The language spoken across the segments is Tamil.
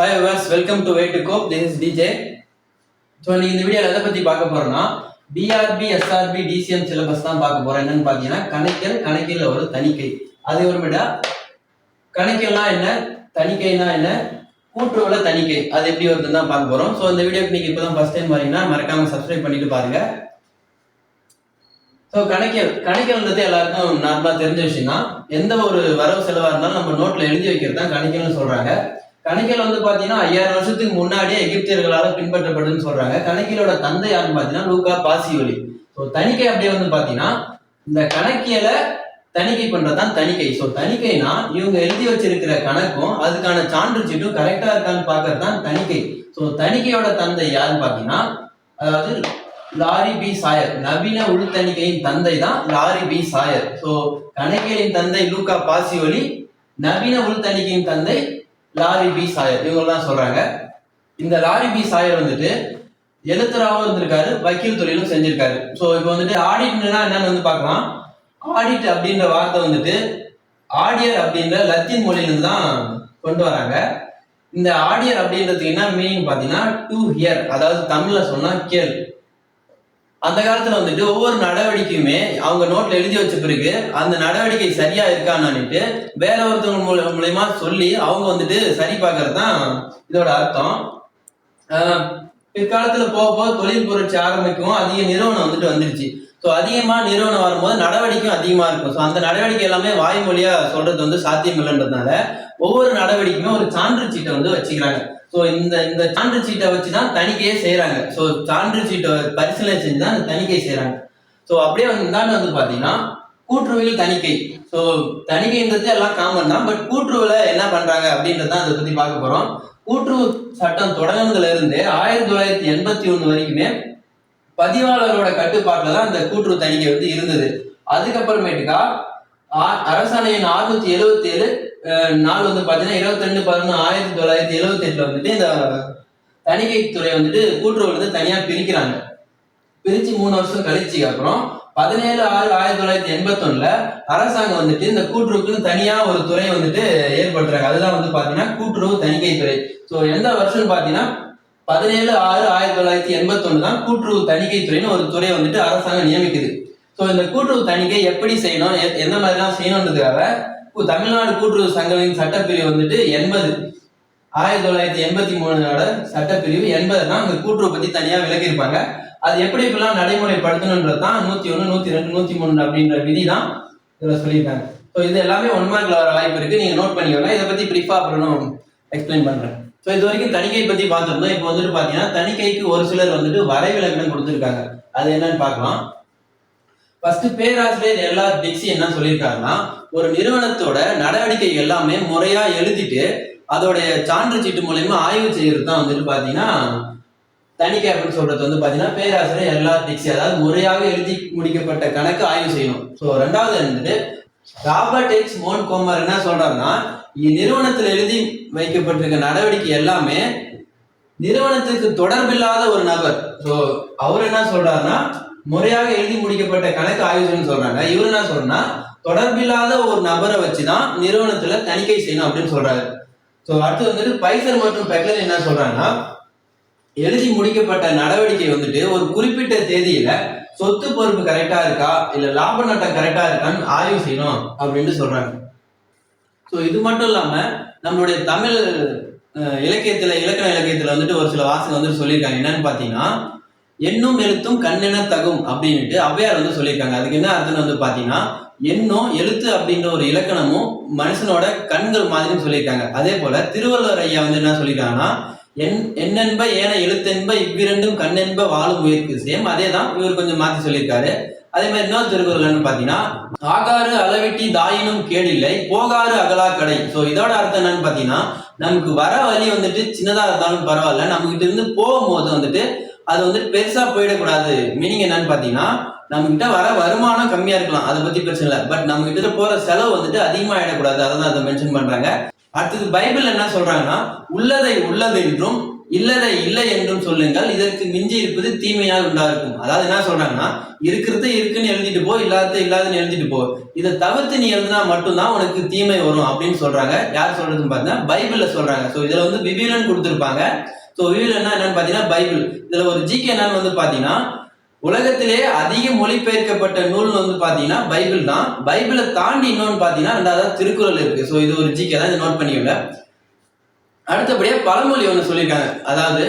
Hi viewers welcome to way to cope this is DJ so நீங்கள் இந்த வீடியோவில் எதை பற்றி பார்க்க போகிறோம்னா பிஆர்பி எஸ்ஆர்பி டிசிஎம் சிலபஸ் தான் பார்க்க போகிறோம் என்னன்னு பார்த்தீங்கன்னா கணக்கியல் கணக்கியல் ஒரு தணிக்கை. அது ஒருமிடா கணக்கியல்னா என்ன? தணிக்கைனா என்ன? கூட்டுறவுல தணிக்கை. அது எப்படி வருதுன்னு தான் பார்க்க போகிறோம் ஸோ இந்த வீடியோக்கு நீங்கள் இப்போ தான் ஃபஸ்ட் டைம் வரீங்கன்னா மறக்காமல் சப்ஸ்கிரைப் பண்ணிட்டு பாருங்க. ஸோ கணக்கியல். கணக்கியல்ன்றது எல்லாருக்கும் நார்மலாக தெரிஞ்ச விஷயம் தான் எந்த ஒரு வரவு செலவாக இருந்தாலும் நம்ம நோட்டில் எழுதி வைக்கிறது தான் கணக்கியல்னு சொல்கிறாங்க கணக்கியல் வந்து பாத்தீங்கன்னா ஐயாயிரம் வருஷத்துக்கு முன்னாடியே எகிப்தியர்களால் பின்பற்றப்படுதுன்னு சொல்கிறாங்க கணக்கியலோட தந்தை யாருன்னு பாத்தீங்கன்னா லூகா பாசியோலி. ஸோ தணிக்கை அப்படியே வந்து பாத்தீங்கன்னா இந்த கணக்கியலை தணிக்கை பண்றதுதான் தணிக்கை. ஸோ தணிக்கைனா இவங்க எழுதி வச்சிருக்கிற கணக்கும் அதுக்கான சான்று சீட்டும் கரெக்டா இருக்கான்னு பார்க்கறது தான் தணிக்கை. ஸோ தணிக்கையோட தந்தை யாருன்னு பார்த்தீங்கன்னா அதாவது லாரி பி சாயர். நவீன உள்தணிக்கையின் தந்தை தான் லாரி பி சாயர். ஸோ கணக்கியலின் தந்தை லூகா பாசியோலி நவீன உள்தணிக்கையின் தந்தை லாரி பி சாயர் இவங்கெல்லாம் சொல்றாங்க. இந்த லாரி பி சாயர் வந்துட்டு எழுத்தராகவும் இருந்திருக்காரு வக்கீல் தொழிலும் செஞ்சிருக்காரு. ஸோ இப்போ வந்துட்டு ஆடிட்னா என்னன்னு வந்து பார்க்கலாம். ஆடிட் அப்படின்ற வார்த்தை வந்துட்டு ஆடியர் அப்படின்ற லத்தீன் மொழியிலிருந்து தான் கொண்டு வராங்க. இந்த ஆடியர் அப்படின்றதுக்கு என்ன மீனிங் பார்த்தீங்கன்னா டு ஹியர் அதாவது தமிழில் சொன்னால் கேள். அந்த காலத்துல வந்துட்டு ஒவ்வொரு நடவடிக்கையுமே அவங்க நோட்ல எழுதி வச்ச பிறகு அந்த நடவடிக்கை சரியா இருக்கான்னு வேற ஒருத்தவங்க மூல- மூலயமா சொல்லி அவங்க வந்துட்டு சரி பார்க்கறது தான் இதோட அர்த்தம். பிற்காலத்துல போக போக தொழில் புரட்சி ஆரம்பிக்கும் அதிக நிறுவனம் வந்துட்டு வந்துருச்சு. ஸோ அதிகமா நிறுவனம் வரும்போது நடவடிக்கையும் அதிகமா இருக்கும். ஸோ அந்த நடவடிக்கை எல்லாமே வாய்மொழியா சொல்றது வந்து சாத்தியம் இல்லைன்றதுனால ஒவ்வொரு நடவடிக்கையுமே ஒரு சான்று சீட்டை வந்து வச்சுக்கிறாங்க. ஸோ இந்த இந்த சான்று சீட்டை வச்சு தான் தணிக்கையே செய்கிறாங்க ஸோ சான்று சீட்டை பரிசீலனை செஞ்சு தான் தணிக்கை செய்கிறாங்க ஸோ அப்படியே வந்து இந்தாண்டு வந்து பார்த்தீங்கன்னா கூட்டுறவில் தணிக்கை. ஸோ தணிக்கைன்றது எல்லாம் காமன் தான். பட் கூற்றுவில் என்ன பண்ணுறாங்க அப்படின்றத அதை பற்றி பார்க்க போகிறோம் கூட்டுறவு சட்டம் தொடங்கினதுல இருந்து ஆயிரத்தி தொள்ளாயிரத்தி எண்பத்தி ஒன்று வரைக்குமே பதிவாளரோட கட்டுப்பாட்டில் தான் அந்த கூட்டுறவு தணிக்கை வந்து இருந்தது. அதுக்கப்புறமேட்டுக்கா அரசாணையின் அறுநூத்தி எழுபத்தி ஏழு நாள் வந்து பாத்தீங்கன்னா இருபத்தி ரெண்டு பதினொன்று ஆயிரத்தி தொள்ளாயிரத்தி எழுபத்தி எட்டுல வந்துட்டு இந்த தணிக்கை துறை வந்துட்டு கூட்டுறவு வந்து தனியா பிரிக்கிறாங்க. பிரிச்சு மூணு வருஷம் கழிச்சு அப்புறம் பதினேழு ஆறு ஆயிரத்தி தொள்ளாயிரத்தி எண்பத்தொன்னுல அரசாங்கம் வந்துட்டு இந்த கூட்டுறவுக்குன்னு தனியா ஒரு துறை வந்துட்டு ஏற்படுறாங்க அதுதான் வந்து பாத்தீங்கன்னா கூட்டுறவு தணிக்கை துறை. ஸோ எந்த வருஷம்னு பாத்தீங்கன்னா பதினேழு ஆறு ஆயிரத்தி தொள்ளாயிரத்தி எண்பத்தொன்னு தான் கூட்டுறவு தணிக்கை துறைன்னு ஒரு துறையை வந்துட்டு அரசாங்கம் நியமிக்குது. ஸோ இந்த கூட்டுறவு தணிக்கை எப்படி செய்யணும் எந்த மாதிரிலாம் செய்யணுன்றதுக்காக தமிழ்நாடு கூட்டுறவு சங்கங்களின் சட்டப்பிரிவு வந்துட்டு எண்பது. ஆயிரத்தி தொள்ளாயிரத்தி எண்பத்தி மூணோட சட்டப்பிரிவு எண்பது தான் இந்த கூட்டுறவு பத்தி தனியா விளக்கியிருப்பாங்க. அது எப்படி இப்பெல்லாம் நடைமுறைப்படுத்தணுன்றது தான் நூத்தி ஒண்ணு நூத்தி ரெண்டு நூத்தி மூணு அப்படின்ற விதி தான் இதுல சொல்லியிருக்காங்க. ஸோ இது எல்லாமே ஒன் மார்க்ல வர வாய்ப்பு இருக்கு. நீங்க நோட் பண்ணிக்கோங்க. இதை பத்தி பிரீஃபா அப்புறம் எக்ஸ்பிளைன் பண்றேன். ஸோ இது வரைக்கும் தணிக்கை பத்தி பார்த்துருந்தோம். இப்போ வந்துட்டு பாத்தீங்கன்னா தணிக்கைக்கு ஒரு சிலர் வந்துட்டு வரைவிலக்கணம் கொடுத்துருக்காங்க. அது என்னன்னு பார்க்கலாம். ஃபர்ஸ்ட் பேராசிரியர் எல்லா டிக்ஸி என்ன சொல்லியிருக்காருன்னா ஒரு நிறுவனத்தோட நடவடிக்கை எல்லாமே முறையா எழுதிட்டு அதோடைய சான்று சீட்டு மூலயமா ஆய்வு செய்யறது தான் வந்துட்டு பாத்தீங்கன்னா தணிக்கை அப்படின்னு சொல்றது வந்து பாத்தீங்கன்னா பேராசிரியர் எல்லா டிக்ஸி அதாவது முறையாக எழுதி முடிக்கப்பட்ட கணக்கு ஆய்வு செய்யணும். ஸோ ரெண்டாவது வந்துட்டு ராபர்ட் எக்ஸ் மோன் கோமர் என்ன சொல்றாருன்னா நிறுவனத்தில் எழுதி வைக்கப்பட்டிருக்க நடவடிக்கை எல்லாமே நிறுவனத்துக்கு தொடர்பில்லாத ஒரு நபர். ஸோ அவர் என்ன சொல்றாருன்னா முறையாக எழுதி முடிக்கப்பட்ட கணக்கு ஆய்வு செய்யணும்னு சொல்றாங்க. இவர் என்ன சொல்றா தொடர்பில்லாத ஒரு நபரை வச்சுதான் நிறுவனத்துல தணிக்கை செய்யணும் அப்படின்னு சொல்றாரு. ஸோ அடுத்து வந்துட்டு பைசர் மற்றும் பெக்லர் என்ன சொல்றாங்கன்னா எழுதி முடிக்கப்பட்ட நடவடிக்கை வந்துட்டு ஒரு குறிப்பிட்ட தேதியில சொத்து பொறுப்பு கரெக்டா இருக்கா இல்ல லாப நட்டம் கரெக்டா இருக்கான்னு ஆய்வு செய்யணும் அப்படின்னு சொல்றாங்க. ஸோ இது மட்டும் இல்லாம நம்மளுடைய தமிழ் இலக்கியத்துல இலக்கண இலக்கியத்துல வந்துட்டு ஒரு சில வாசகம் வந்து சொல்லியிருக்காங்க. என்னன்னு பாத்தீங்கன்னா எண்ணும் எழுத்தும் கண்ணென தகும் அப்படின்ட்டு ஔவையார் வந்து சொல்லியிருக்காங்க. அதுக்கு என்ன அர்த்தம் வந்து பாத்தீங்கன்னா எண்ணும் எழுத்து அப்படின்ற ஒரு இலக்கணமும் மனுஷனோட கண்கள் மாதிரின்னு சொல்லியிருக்காங்க. அதே போல திருவள்ளுவர் ஐயா வந்து என்ன சொல்லியிருக்காங்கன்னா என் என்னென்ப ஏன எழுத்தென்ப இவ்விரண்டும் கண்ணென்ப வாழும் உயிர்க்கு. சேம் அதே தான் இவர் கொஞ்சம் மாத்தி சொல்லியிருக்காரு. அதே மாதிரி இன்னொரு திருக்குறள்னு பாத்தீங்கன்னா ஆகாறு அளவெட்டி தாயினும் கேடில்லை போகாறு அகலா கடை. ஸோ இதோட அர்த்தம் என்னன்னு பாத்தீங்கன்னா நமக்கு வர வழி வந்துட்டு சின்னதா இருந்தாலும் பரவாயில்ல. நம்ம கிட்ட இருந்து போகும்போது வந்துட்டு அது வந்துட்டு பெருசா போயிடக்கூடாது. மீனிங் என்னன்னு பாத்தீங்கன்னா நம்ம கிட்ட வர வருமானம் கம்மியா இருக்கலாம். அதை பத்தி பிரச்சனை இல்லை. பட் நம்ம கிட்ட போற செலவு வந்துட்டு அதிகமா ஆயிடக்கூடாது அதை தான் அதை மென்ஷன் பண்றாங்க. அடுத்தது பைபிள் என்ன சொல்றாங்கன்னா உள்ளதை உள்ளது என்றும் இல்லதை இல்லை என்றும் சொல்லுங்கள். இதற்கு மிஞ்சி இருப்பது தீமையால் உண்டாயிருக்கும் அதாவது என்ன சொல்றாங்கன்னா இருக்கிறத இருக்குன்னு எழுதிட்டு போ இல்லாத இல்லாதன்னு எழுதிட்டு போ. இதை தவிர்த்து நீ எழுதினா மட்டும்தான் உனக்கு தீமை வரும். அப்படின்னு சொல்றாங்க. யார் சொல்றதுன்னு பார்த்தீங்கன்னா பைபிள்ல சொல்றாங்க. ஸோ இதுல வந்து விவிலன் கொடுத்துருப்பாங்க. ஸோ விவிலன்னா என்னன்னு பார்த்தீங்கன்னா பைபிள். இதுல ஒரு ஜிகே என்னன்னு வந்து பார்த்தீங்கன்னா உலகத்திலே அதிக மொழிபெயர்க்கப்பட்ட நூல் வந்து பாத்தீங்கன்னா பைபிள் தான். பைபிளை தாண்டி இன்னொன்னு பாத்தீங்கன்னா ரெண்டாவது திருக்குறள் இருக்கு. ஸோ இது ஒரு ஜிகே தான் இதை நோட் பண்ணிக்கல அடுத்தபடியா பழமொழி ஒன்று சொல்லியிருக்காங்க. அதாவது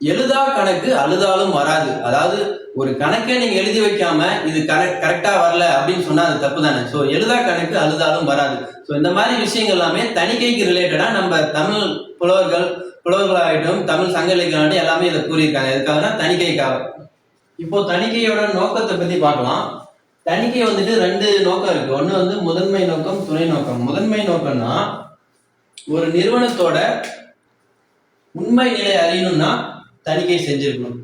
எழுதா கணக்கு அழுதாலும் வராது. அதாவது ஒரு கணக்கை நீங்க எழுதி வைக்காம இது கரெக்ட் கரெக்டா வரல அப்படின்னு சொன்னா அது தப்பு தானே. ஸோ எழுதா கணக்கு அழுதாலும் வராது. ஸோ இந்த மாதிரி விஷயங்கள் எல்லாமே தணிக்கைக்கு ரிலேட்டடா நம்ம தமிழ் புலவர்கள் புலவர்களாகட்டும் தமிழ் சங்க இலக்கியம் எல்லாமே இதை கூறியிருக்காங்க. எதுக்காகனா தணிக்கைக்காக இப்போ தணிக்கையோட நோக்கத்தை பத்தி பார்க்கலாம். தணிக்கை வந்துட்டு ரெண்டு நோக்கம் இருக்கு. ஒண்ணு வந்து முதன்மை நோக்கம் துணை நோக்கம். முதன்மை நோக்கம்னா ஒரு நிறுவனத்தோட உண்மை நிலை அறியணும்னா தணிக்கை செஞ்சிருக்கணும்.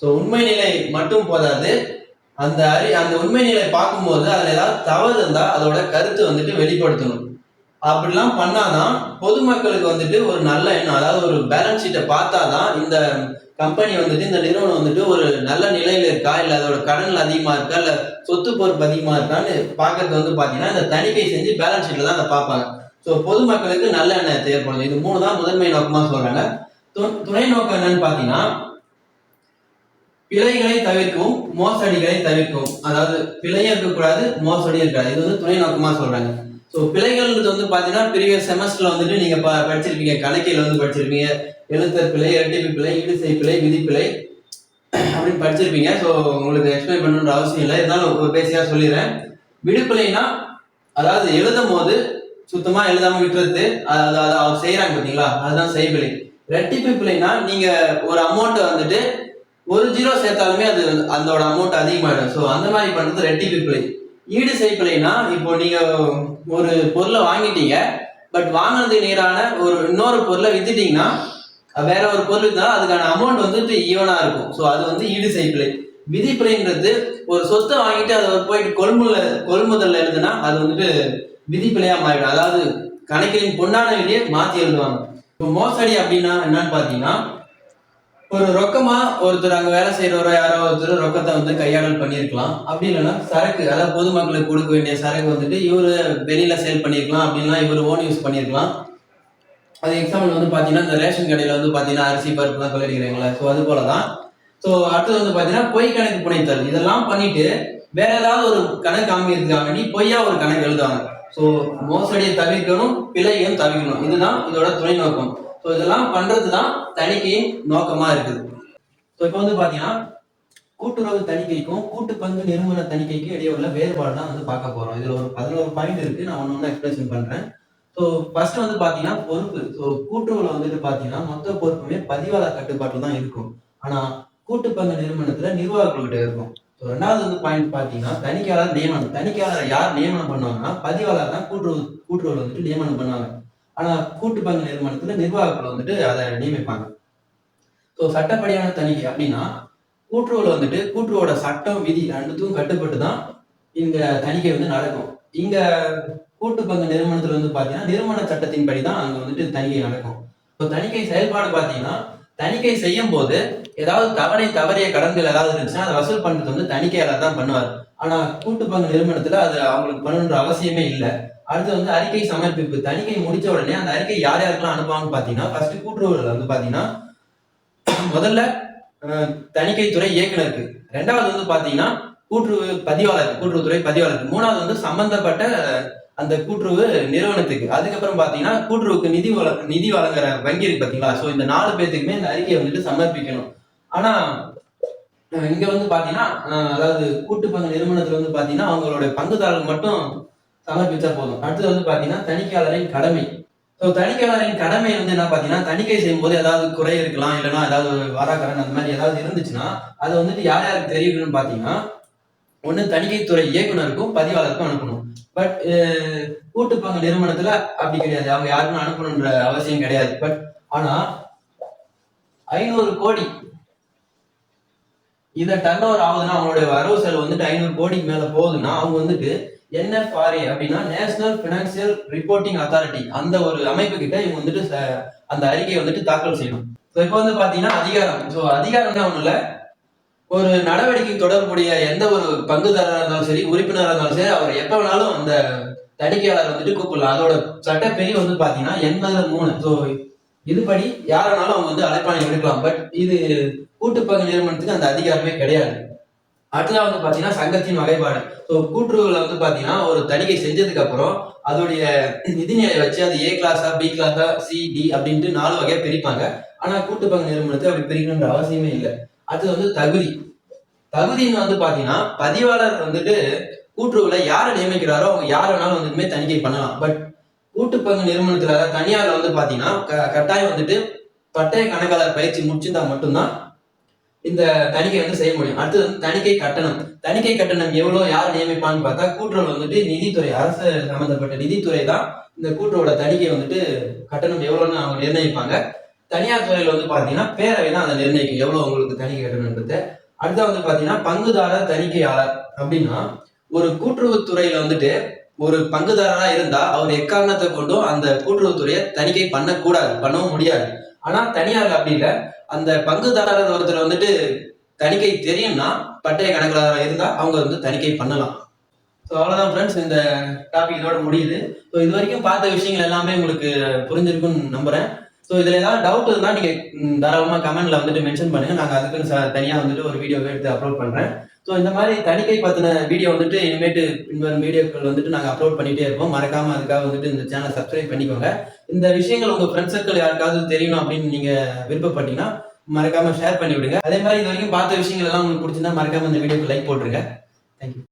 ஸோ உண்மை நிலை மட்டும் போதாது. அந்த அறி அந்த உண்மை நிலை பார்க்கும்போது அதில் ஏதாவது தவறு இருந்தால் அதோட கருத்து வந்துட்டு வெளிப்படுத்தணும். அப்படிலாம் பண்ணாதான் பொதுமக்களுக்கு வந்துட்டு ஒரு நல்ல எண்ணம் அதாவது ஒரு பேலன்ஸ் ஷீட்டை பார்த்தாதான் இந்த கம்பெனி வந்துட்டு இந்த நிறுவனம் வந்துட்டு ஒரு நல்ல நிலையில இருக்கா இல்ல அதோட கடன்ல அதிகமா இருக்கா இல்ல சொத்து பொறுப்பு அதிகமா இருக்கான்னு பாக்குறது வந்து பாத்தீங்கன்னா இந்த தணிக்கை செஞ்சு பேலன்ஸ் ஷீட்ல தான் அதை பார்ப்பாங்க. ஸோ பொதுமக்களுக்கு நல்ல எண்ணெய் தேவைப்படுது இது மூணு தான் முதன்மை நோக்கமா சொல்றாங்க. து- துணை நோக்கம் என்னன்னு பாத்தீங்கன்னா பிழைகளை தவிர்க்கவும் மோசடிகளை தவிர்க்கவும். அதாவது பிழையும் இருக்கக்கூடாது மோசடியும் இருக்காது. இது வந்து துணை நோக்கமா சொல்றாங்க. ஸோ பிழைகள்ன்றது வந்து பார்த்தீங்கன்னா ப்ரீவியஸ் செமஸ்டர்ல வந்துட்டு நீங்க ப- படிச்சிருப்பீங்க. கணக்கியல் வந்து படிச்சிருப்பீங்க. எழுத்தர் பிழை இரட்டிப்பு பிழை ஈடுசை பிழை விதிப்பிழை அப்படின்னு படிச்சிருப்பீங்க. ஸோ உங்களுக்கு எக்ஸ்பிளைன் பண்ணணுன்ற அவசியம் இல்லை. இருந்தாலும் ஒரு பேசியா சொல்லிடுறேன். விடுப்பிழைனா அதாவது எழுதும் போது சுத்தமா எழுதாம விட்டுறது அது அது- அது அவர் செய்யறாங்க பார்த்தீங்களா அதுதான் செய்பிழை. ரெட்டிப்பு பிழைனா நீங்க ஒரு அமௌண்ட் வந்துட்டு ஒரு ஜீரோ சேர்த்தாலுமே அது அதோட அமௌண்ட் அதிகமாயிடும். ஸோ அந்த மாதிரி பண்றது ரெட்டிப்பு பிழை. ஈடு செய்யப்படலைன்னா இப்போ நீங்க ஒரு பொருளை வாங்கிட்டீங்க பட் வாங்கினது நேரான ஒரு இன்னொரு பொருளை வித்துட்டீங்கன்னா வேற ஒரு பொருள் இருந்தாலும் அதுக்கான அமௌண்ட் வந்துட்டு ஈவனா இருக்கும். ஸோ அது வந்து ஈடு செய்பிழை விதிப்பிழைன்றது ஒரு சொத்தை வாங்கிட்டு அதை போயிட்டு கொள்முதல கொள்முதல்ல எழுதுனா அது வந்துட்டு விதிப்பிழையா மாறிடும். அதாவது கணக்கிலின் பொன்னான விதியை மாத்தி எழுதுவாங்க. இப்போ மோசடி அப்படின்னா என்னன்னு பாத்தீங்கன்னா ஒரு ரொக்கமா ஒருத்தர் அங்க வேலை செய்யறவரோ யாரோ ஒருத்தர் ரொக்கத்தை வந்து கையாடல் பண்ணியிருக்கலாம். அப்படி இல்லைன்னா சரக்கு அதாவது பொதுமக்களுக்கு கொடுக்க வேண்டிய சரக்கு வந்துட்டு இவரு வெளியில சேல் பண்ணியிருக்கலாம். அப்படின்லாம் இவர் ஓன் யூஸ் பண்ணியிருக்கலாம். அது எக்ஸாம்பிள் வந்து பாத்தீங்கன்னா இந்த ரேஷன் கடையில வந்து பாத்தீங்கன்னா அரிசி பருப்புலாம் கொள்ளடிக்கிறாங்களே ஸோ அது போலதான். ஸோ அடுத்தது வந்து பாத்தீங்கன்னா பொய் கணக்கு புனைத்தல். இதெல்லாம் பண்ணிட்டு வேற ஏதாவது ஒரு கணக்கு காமிக்கிறதுக்காக வேண்டி பொய்யா ஒரு கணக்கு எழுதுவாங்க. ஸோ மோசடியை தவிர்க்கணும் பிழையும் தவிர்க்கணும். இதுதான் இதோட துணை நோக்கம் ஸோ இதெல்லாம் பண்றது தான் தணிக்கையின் நோக்கமா இருக்குது. ஸோ இப்போ வந்து பாத்தீங்கன்னா கூட்டுறவு தணிக்கைக்கும் கூட்டு பங்கு நிறுவன தணிக்கைக்கும் இடையே உள்ள வேறுபாடு தான் வந்து பார்க்க போறோம். இதுல ஒரு பதினோரு பாயிண்ட் இருக்கு. நான் ஒன்று ஒன்று எக்ஸ்பிளேஷன் பண்றேன். ஸோ ஃபர்ஸ்ட் வந்து பாத்தீங்கன்னா பொறுப்பு. ஸோ கூட்டுறவுல வந்துட்டு பாத்தீங்கன்னா மொத்த பொறுப்புமே பதிவாளர் கட்டுப்பாட்டில் தான் இருக்கும். ஆனா கூட்டு பங்கு நிறுவனத்துல நிர்வாகர்கள்கிட்ட இருக்கும். ஸோ ரெண்டாவது வந்து பாயிண்ட் பாத்தீங்கன்னா தணிக்கையாளர் நியமனம். தணிக்கையாளர் யார் நியமனம் பண்ணுவாங்கன்னா பதிவாளர் தான் கூட்டுறவு கூட்டுறவுல வந்துட்டு நியமனம் பண்ணுவாங்க. ஆனா கூட்டு பங்கு நிறுவனத்துல நிர்வாகர்கள் வந்துட்டு அதை நியமிப்பாங்க. ஸோ சட்டப்படியான தணிக்கை அப்படின்னா கூட்டுறவுல வந்துட்டு கூட்டுறவோட சட்டம் விதி அனைத்தும் கட்டுப்பட்டு தான் இந்த தணிக்கை வந்து நடக்கும். இங்க கூட்டு பங்கு நிறுவனத்துல வந்து பாத்தீங்கன்னா நிறுவன சட்டத்தின்படி தான் அங்க வந்துட்டு தணிக்கை நடக்கும். இப்போ தணிக்கை செயல்பாடு பாத்தீங்கன்னா தணிக்கை செய்யும் போது ஏதாவது தவறை தவறிய கடன்கள் ஏதாவது இருந்துச்சுன்னா அதை வசூல் பண்றது வந்து தணிக்கையாளர் தான் பண்ணுவார். ஆனா கூட்டு பங்கு நிறுவனத்துல அது அவங்களுக்கு பண்ணணுன்ற அவசியமே இல்லை. அடுத்து வந்து அறிக்கை சமர்ப்பிப்பு. தணிக்கை முடிச்ச உடனே அந்த அறிக்கை யார் யாருக்கெல்லாம் அனுப்புவாங்கன்னு பாத்தீங்கன்னா ஃபர்ஸ்ட் கூட்டுறவுல வந்து பாத்தீங்கன்னா முதல்ல தணிக்கைத்துறை இயக்குனருக்கு. ரெண்டாவது வந்து பாத்தீங்கன்னா கூட்டுறவு பதிவாளர் கூட்டுறவுத்துறை பதிவாளருக்கு மூணாவது வந்து சம்பந்தப்பட்ட அந்த கூட்டுறவு நிறுவனத்துக்கு. அதுக்கப்புறம் பாத்தீங்கன்னா கூட்டுறவுக்கு நிதி வள நிதி வழங்குற வங்கி இருக்கு பாத்தீங்களா? சோ இந்த நாலு பேர்த்துக்குமே இந்த அறிக்கையை வந்துட்டு சமர்ப்பிக்கணும். ஆனா இங்க வந்து பாத்தீங்கன்னா அதாவது கூட்டு பங்கு நிறுவனத்துல வந்து பாத்தீங்கன்னா அவங்களோட பங்குதாரர்கள் மட்டும் சமர்ப்பிச்சா போதும். அடுத்தது வந்து பாத்தீங்கன்னா தணிக்கையாளரின் கடமை. ஸோ தணிக்கையாளரின் கடமை வந்து என்ன பாத்தீங்கன்னா தணிக்கை செய்யும்போது ஏதாவது குறை இருக்கலாம் இல்லைன்னா ஏதாவது ஒரு வாராக்கடன் அந்த மாதிரி ஏதாவது இருந்துச்சுன்னா அதை வந்துட்டு யார் யாருக்கு தெரிவிக்கணும்னு பாத்தீங்கன்னா ஒன்று தணிக்கைத்துறை இயக்குனருக்கும் பதிவாளருக்கும் அனுப்பணும். பட் uh, கூட்டு பங்கு நிறுவனத்துல அப்படி கிடையாது. அவங்க யாருக்கும் அனுப்பணுன்ற அவசியம் கிடையாது. பட் ஆனா ஐநூறு கோடி. இதை டர்ன் ஓவர் ஆகுதுன்னா அவங்களுடைய வரவு செலவு வந்துட்டு ஐநூறு கோடிக்கு மேல போகுதுன்னா அவங்க வந்துட்டு என்எஃப்ஆர்ஏ அப்படின்னா நேஷனல் பினான்சியல் ரிப்போர்ட்டிங் அத்தாரிட்டி அந்த ஒரு அமைப்பு கிட்ட இவங்க வந்துட்டு ச- அந்த அறிக்கையை வந்துட்டு தாக்கல் செய்யணும். ஸோ இப்போ வந்து பாத்தீங்கன்னா அதிகாரம். ஸோ அதிகாரம்னா ஒண்ணும் இல்லை. ஒரு நடவடிக்கை தொடரக்கூடிய எந்த ஒரு பங்குதாரராக இருந்தாலும் சரி உறுப்பினராக இருந்தாலும் சரி அவர் எப்ப வேணாலும் அந்த தணிக்கையாளர் வந்துட்டு கூப்பிடலாம். அதோட சட்டப்பிரிவு வந்து பாத்தீங்கன்னா எண்பது மூணு. ஸோ இதுபடி யாருனாலும் அவங்க வந்து அழைப்பாணி எடுக்கலாம். பட் இது கூட்டுப்பங்கு நிறுவனத்துக்கு அந்த அதிகாரமே கிடையாது. அடுத்ததாக வந்து பாத்தீங்கன்னா சங்கத்தின் வகைப்பாடு. ஸோ கூட்டுறவுல வந்து பாத்தீங்கன்னா ஒரு தணிக்கை செஞ்சதுக்கு அப்புறம் அதோடைய நிதிநிலை வச்சு அது ஏ கிளாஸா பி கிளாஸா சி டி அப்படின்ட்டு நாலு வகையா பிரிப்பாங்க. ஆனா கூட்டுப்பங்கு நிறுவனத்தை அப்படி பிரிக்கணுன்ற அவசியமே இல்லை. அது வந்து தகுதி. தகுதின்னு வந்து பாத்தீங்கன்னா பதிவாளர் வந்துட்டு கூட்டுறவுல யாரை நியமிக்கிறாரோ அவங்க யார் வேணாலும் வந்துட்டுமே தணிக்கை பண்ணலாம். பட் கூட்டு பங்கு நிறுவனத்துல தனியார்ல வந்து பாத்தீங்கன்னா க- கட்டாயம் வந்துட்டு பட்டய கணக்காளர் பயிற்சி முடிச்சிருந்தா மட்டும்தான் இந்த தணிக்கை வந்து செய்ய முடியும். அடுத்தது வந்து தணிக்கை கட்டணம். தணிக்கை கட்டணம் எவ்வளவு யார் நியமிப்பான்னு பார்த்தா கூட்டுறவு வந்துட்டு நிதித்துறை அரசு சம்பந்தப்பட்ட நிதித்துறை தான் இந்த கூட்டுறவோட தணிக்கை வந்துட்டு கட்டணம் எவ்வளவுன்னு அவங்க நிர்ணயிப்பாங்க. தனியார் துறையில் வந்து பார்த்தீங்கன்னா பேரவை தான் அதை நிர்ணயிக்கும். எவ்வளோ உங்களுக்கு தணிக்கை கட்டணம்ன்றது. அடுத்த வந்து பார்த்தீங்கன்னா பங்குதாரர் தணிக்கையாளர் அப்படின்னா ஒரு கூட்டுறவுத்துறையில் வந்துட்டு ஒரு பங்குதாரரா இருந்தா அவர் எக்காரணத்தை கொண்டும் அந்த கூட்டுறவுத்துறையை தணிக்கை பண்ணக்கூடாது பண்ணவும் முடியாது. ஆனா தனியார் அப்படி இல்லை. அந்த பங்குதாரர் ஒருத்தர் வந்துட்டு தணிக்கை தெரியும்னா பட்டய கணக்காளராக இருந்தா அவங்க வந்து தணிக்கை பண்ணலாம். ஸோ அவ்வளோதான் ஃப்ரெண்ட்ஸ் இந்த டாபிக் இதோட முடியுது. ஸோ இது வரைக்கும் பார்த்த விஷயங்கள் எல்லாமே உங்களுக்கு புரிஞ்சிருக்குன்னு நம்புறேன். ஸோ இதில் ஏதாவது டவுட் இருந்தால் நீங்கள் தாராளமாக கமெண்ட்ல வந்துட்டு மென்ஷன் பண்ணுங்க. நாங்கள் அதுக்குன்னு ச- தனியாக வந்துட்டு ஒரு வீடியோ எடுத்து அப்லோட் பண்ணுறேன் ஸோ இந்த மாதிரி தணிக்கை பற்றின வீடியோ வந்துட்டு இனிமேட்டு பின்வரும் வீடியோக்கள் வந்துட்டு நாங்கள் அப்லோட் பண்ணிகிட்டே இருப்போம். மறக்காம அதுக்காக வந்துட்டு இந்த சேனல் சப்ஸ்கிரைப் பண்ணிக்கோங்க. இந்த விஷயங்கள் உங்கள் ஃப்ரெண்ட் சர்க்கிள் யாருக்காவது தெரியணும் அப்படின்னு நீங்கள் விருப்பப்பட்டீங்கன்னா மறக்காம ஷேர் பண்ணி விடுங்க அதே மாதிரி இது வரைக்கும் பார்த்த விஷயங்கள் எல்லாம் உங்களுக்கு பிடிச்சிருந்தா மறக்காம இந்த வீடியோக்கு லைக் போட்டுருங்க. தேங்க்யூ